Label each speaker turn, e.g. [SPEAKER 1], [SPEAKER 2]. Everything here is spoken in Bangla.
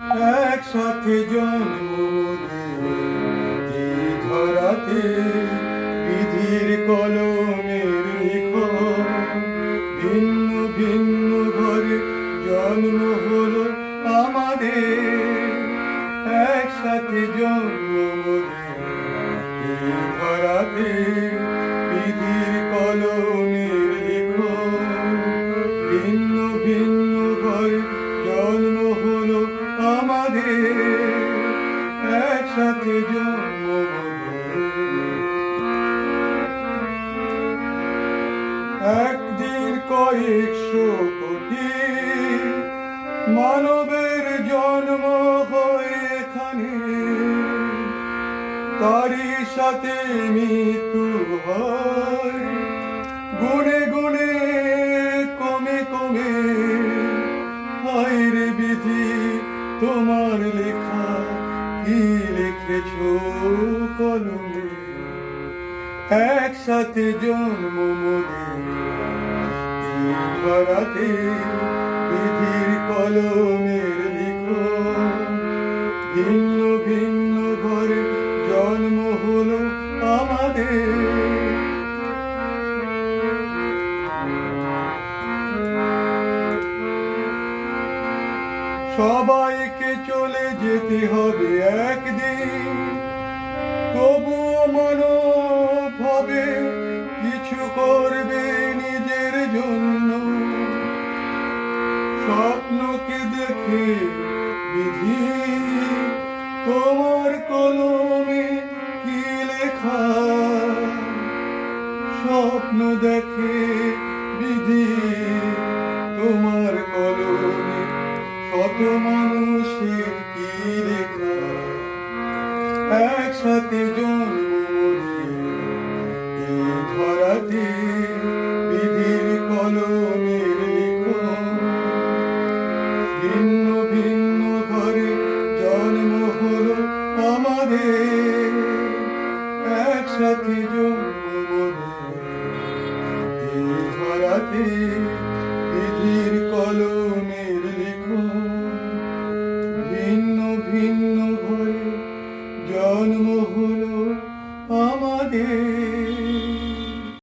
[SPEAKER 1] একসাথে জন্ম ধরাতে বিধির কলমের লিখো, ভিন্ন ভিন্ন ঘরে জন্ম হলো আমাদের। একসাথে জন্ম ধরাতে একসাথে একদিন কয়েকশো কোটি মানবের জন্ম হয় এখানে। তারই সাথে মৃত্যু হয়। গুনে তোমার লেখা কি লিখেছ কলমে? একসাথে জন্ম ধরাতে বিধির কলমের লিখো। ভিন্ন ভিন্ন সবাইকে চলে যেতে হবে একদিন। তবুও মনোভ হবে, কিছু করবে নিজের জন্য। স্বপ্নকে দেখে বিধি, তোমার কলমে কি লেখা? স্বপ্ন দেখে বিধি কত মানুষের কি লেখা একসাথে জন্ম ধরাতে বিধির কলমের ভিন্ন ভিন্ন ঘরে জন্ম হলো আমাদের। একসাথে জন্ম এই ধরাতে প্রাণ মোহর আমাদের